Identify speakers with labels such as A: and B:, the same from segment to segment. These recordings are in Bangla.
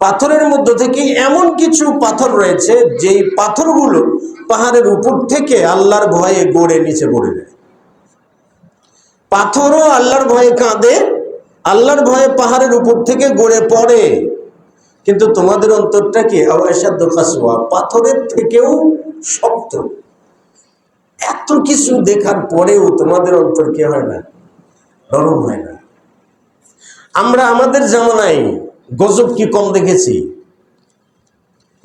A: পাথরের মধ্য থেকে এমন কিছু পাথর রয়েছে, যেই পাথরগুলো পাহাড়ের উপর থেকে আল্লাহর ভয়ে গড়ে নিচে পড়ে যায়। পাথরও আল্লাহর ভয়ে কাঁদে, আল্লাহর ভয়ে পাহাড়ের উপর থেকে গড়ে পড়ে। কিন্তু তোমাদের অন্তরটা কি পাথরের থেকেও শক্ত। এত কিছু দেখার পরেও তোমাদের অন্তর কি হয় না? নরম হয় না। আমরা আমাদের জামানায় গজব কি কম দেখেছি?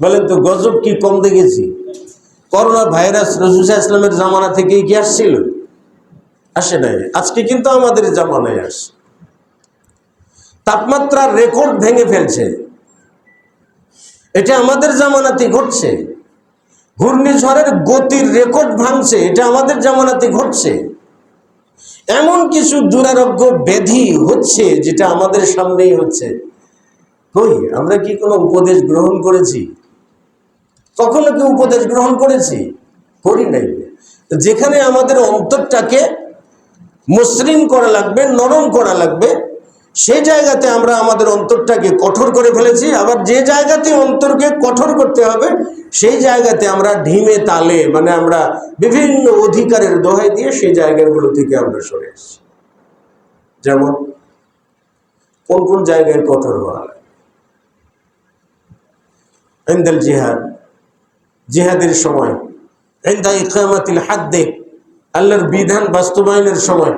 A: বলেন তো, গজব কি কম দেখেছি? করোনা ভাইরাস রসুসা ইসলামের জামানা থেকেই কি আসছিল? আসে নাই। আজকে কিন্তু আমাদের জামানায় আসে তাপমাত্রার রেকর্ড ভেঙে ফেলছে। এটা আমাদের জামানাতে ঘটছে। ঘূর্ণিঝড়ের গতির রেকর্ড ভাঙছে। এটা আমাদের জামানাতে ঘটছে। এমন কিছু দুরারোগ্য ব্যাধি হচ্ছে যেটা আমাদের সামনেই হচ্ছে। কই? আমরা কি কোনো উপদেশ গ্রহণ করেছি? কখনো কি উপদেশ গ্রহণ করেছি? করি নাই। যেখানে আমাদের অন্তরটাকে মসৃণ করা লাগবে, নরম করা লাগবে, সেই জায়গাতে আমরা আমাদের অন্তরটাকে কঠোর করে ফেলেছি। আবার যে জায়গাতে অন্তরকে কঠোর করতে হবে, সেই জায়গাতে আমরা ঢিমে তালে মানে আমরা বিভিন্ন অধিকারের দোহাই দিয়ে সেই জায়গাগুলো থেকে আমরা সরে আসছি যেমন কোন কোন জায়গায় কঠোর হওয়া লাগে? ইন্দাল জিহাদ, জিহাদের সময়। ইন্দা ইকামাতিল হাদ্দে, আল্লাহর বিধান বাস্তবায়নের সময়।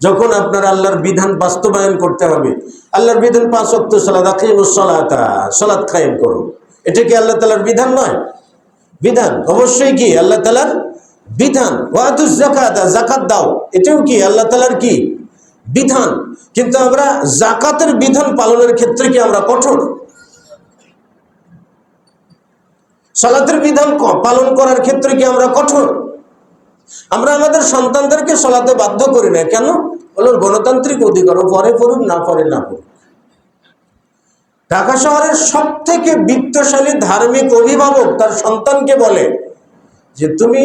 A: যখন আপনার আল্লাহর বিধান বাস্তবায়ন করতে হবে, আল্লাহর বিধান পাঁচ অক্ট সালাদ সলাতা সলাদ কায়েম করো এটা কি আল্লাহ তালার বিধান নয়? বিধান অবশ্যই কি? আল্লাহ তালার বিধান। জাকাত জাকাত দাও। এটাও কি? আল্লাহ তালার কি? বিধান। কিন্তু আমরা জাকাতের বিধান পালনের ক্ষেত্রে কি আমরা কঠোর? সলাতের বিধান পালন করার ক্ষেত্রে কি আমরা কঠোর? আমরা আমাদের সন্তানদেরকে সলাতে বাধ্য করি না। কেন? হলো গণতান্ত্রিক অধিকার পরে পড়ুক, না পরে না পড়ুক। ঢাকা শহরের সব থেকে বিত্তশালী ধার্মিক অভিভাবক তার সন্তানকে বলে যে, তুমি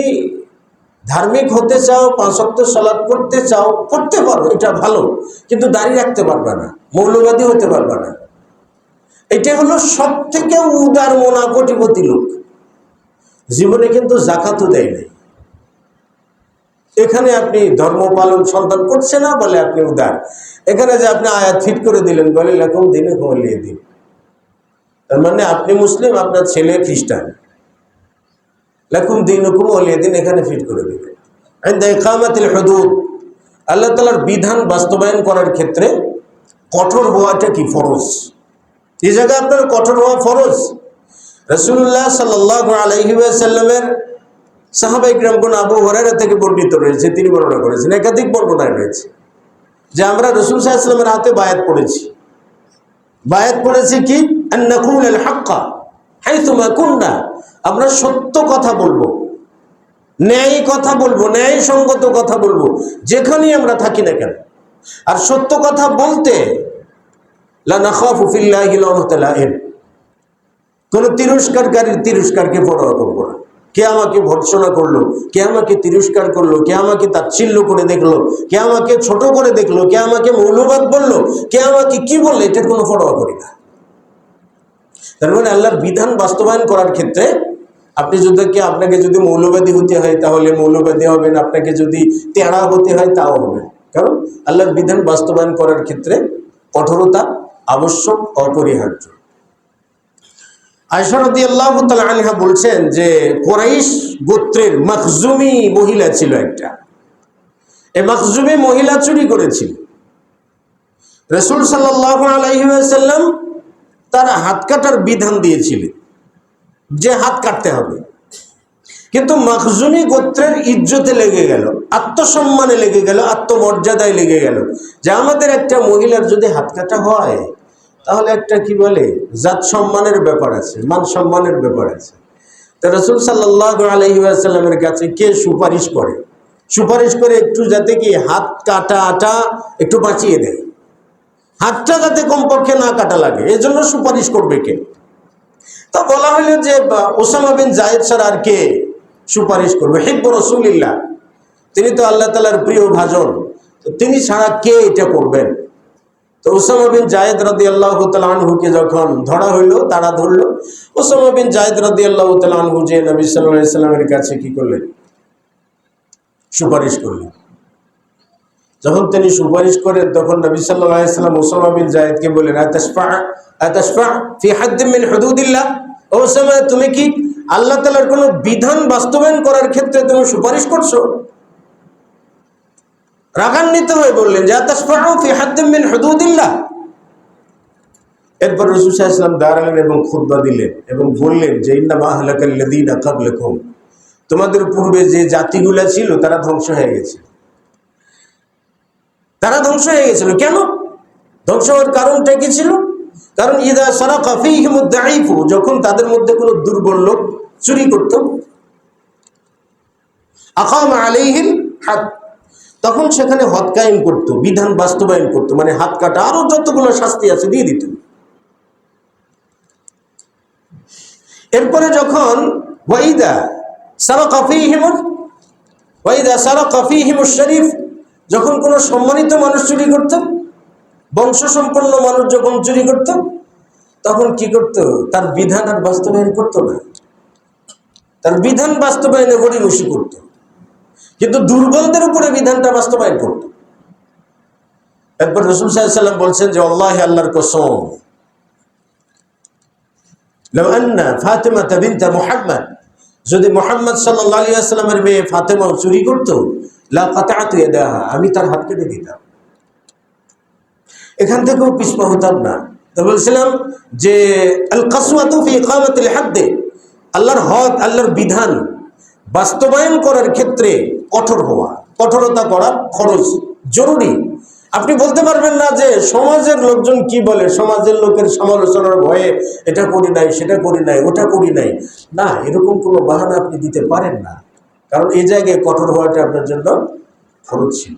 A: ধার্মিক হতে চাও পাঁচক্ত সলাৎ করতে চাও করতে পারো, এটা ভালো। কিন্তু দাঁড়িয়ে রাখতে পারবে না, মৌলবাদী হতে পারবে না। এটা হলো সব থেকে উদার মনা কোটিপতি লোক। জীবনে কিন্তু জাকাতও দেয় নাই এখানে আপনি ধর্ম পালন সন্তান করছে না বলে আপনি উদার। এখানে যে আপনি আয়াত ফিট করে দিলেন, বলে এরকম দিনে ঘুমিয়ে দিন। তার মানে আপনি মুসলিম, আপনার ছেলে খ্রিস্টান। লেখুম দিন হুকুম অলিয়ে দিন এখানে ফিট করে হদুদ। আল্লাহ তালার বিধান বাস্তবায়ন করার ক্ষেত্রে কঠোর হওয়াটা কি ফরজ? এই জায়গায় আপনার কঠোর হওয়া ফরজ। রসুল্লাহ সাল্লাহ আলহিসাল্লামের সাহাবাই গ্রামগুন আবু হরারা থেকে বর্ণিত রয়েছে, তিনি বর্ণনা করেছেন, একাধিক বর্ণনায় রয়েছে, যে আমরা রসুল সাহায্যের হাতে বায়াত পড়েছি। বায়াত পড়েছি কি? হাক্কা আমরা সত্য কথা বলব, ন্যায় কথা বলব ন্যায় সঙ্গত কথা বলব, যেখানেই আমরা থাকি না কেন। আর সত্য কথা বলতে, লা নাখাফু ফিল্লাহি লাওমাতা লাইম কোনো তিরস্কারকারীর তিরস্কারকে পরোয়া করব না কে আমাকে ভর্সনা করল? কে আমাকে তিরস্কার করল? কে আমাকে তাচ্ছিল্য করে দেখল? কে আমাকে ছোট করে দেখল? কে আমাকে মৌলবাদ বলল? কে আমাকে কি বলল? এটার কোনো পরোয়া করি না। তার মানে আল্লাহর বিধান বাস্তবায়ন করার ক্ষেত্রে আপনি যদি কি আপনাকে যদি মৌলবাদী হতে হয়, তাহলে মৌলবাদী হবেন। আপনাকে যদি তেড়া হতে হয়, তাও হবে। কারণ আল্লাহর বিধান বাস্তবায়ন করার ক্ষেত্রে কঠোরতা, আবশ্যক, অপরিহার্য। আয়সরদি আল্লাহ আনহা বলছেন যে কোরাইশ গোত্রের মখজুমি মহিলা ছিল একটা। এই মখজুমি মহিলা চুরি করেছিল। রসুল সাল্লাহ আলহিসাল্লাম তার হাত কাটার বিধান দিয়েছিলেন যে হাত কাটতে হবে। কিন্তু মখজুমি গোত্রের ইজ্জতে লেগে গেল, আত্মসম্মানে লেগে গেল, আত্মমর্যাদায় লেগে গেল যে আমাদের একটা মহিলার যদি হাত কাটা হয় তাহলে একটা কি বলে? জাত সম্মানের ব্যাপার আছে, মান সম্মানের ব্যাপার আছে। তো রসুল সাল্লাহ আলহিউসাল্লামের কাছে কে সুপারিশ করে? সুপারিশ করে একটু যাতে কি হাত কাটা আটা একটু বাঁচিয়ে দেয়। হাতটা যাতে কমপক্ষে না কাটা লাগে এই জন্য সুপারিশ করবে কে? তা বলা হলো যে ওসামা বিন জায়েদ ছাড়া আর কে সুপারিশ করবে? হিব্ব রসুলিল্লাহ। তিনি তো আল্লাহ তালার প্রিয় ভাজন। তিনি ছাড়া কে এটা করবেন? তো ওসামা বিন জায়েদ রাদি আল্লাহ আনহুকে যখন ধরা হইল, তারা ধরলো। ওসামা বিন জায়েদ রাদি আল্লাহ আনহু যে নবী সাল্লাহ ইসলামের কাছে কি করলেন? সুপারিশ করলেন। যখন তিনি সুপারিশ করেন, তখন নবী সাল্লাহ ইসলাম ওসামা বিন জায়েদকে বললেন আতাসফা ওসামা তুমি কি আল্লাহ তাআলার কোনো বিধান বাস্তবায়ন করার ক্ষেত্রে তুমি সুপারিশ করছ? রাগান্বিত হয়ে বললেন মিন হুদুদিল্লাহ। এরপর রসুল ইসলাম দাঁড়ালেন এবং খুতবা দিলেন এবং বললেন যে ইন্না মা হালাকাল্লাযীনা ক্বাবলাকুম। তোমাদের পূর্বে যে জাতিগুলা ছিল, তারা ধ্বংস হয়ে গেছে। তারা ধ্বংস হয়ে গেছিল। কেন? ধ্বংস হওয়ার কারণটা কি ছিল? কারণ, ইদা সারা কাফিহিমুদ্দাইফু যখন তাদের মধ্যে কোনো দুর্বল লোক চুরি করত, আকাম আলাইহিম হাত তখন সেখানে হদ কায়েম করতো, বিধান বাস্তবায়ন করতো মানে হাত কাটা, আরও যতগুলো শাস্তি আছে দিয়ে দিত। এরপরে যখন ওয়াইদা সারা কাফিহিমুর ওয়াইদা সারা কাফিহিমুর শরীফ, যখন কোনো সম্মানিত মানুষ চুরি করত বংশ সম্পন্ন মানুষ যখন চুরি করত, তখন কি করত? তার বিধান আর বাস্তবায়ন করতো না। তার বিধান বাস্তবায়নে গড়িমসি করত। কিন্তু দুর্বলদের উপরে বিধানটা বাস্তবায়ন করত। একবার রসুল সাহেব বলছেন যে আল্লাহ আল্লাহর কসম। যদি মোহাম্মদ সাল্লামের মেয়ে ফাতেমা চুরি করত আমি তার হাত কেটে দিতাম এখান থেকেও পিসপা হতাম না। বলছিলাম যে আল কাসুয়াতুফি একামত আল্লাহর হক, আল্লাহর বিধান বাস্তবায়ন করার ক্ষেত্রে কঠোর হওয়া, কঠোরতা করা খরচ, জরুরি। আপনি বলতে পারবেন না যে সমাজের লোকজন কি বলে, সমাজের লোকের সমালোচনার ভয়ে এটা করি নাই, সেটা করি নাই, ওটা করি নাই। না, এরকম কোনো বাহানা আপনি দিতে পারেন না। কারণ এই জায়গায় কঠোর হওয়াটা আপনার জন্য খরচ ছিল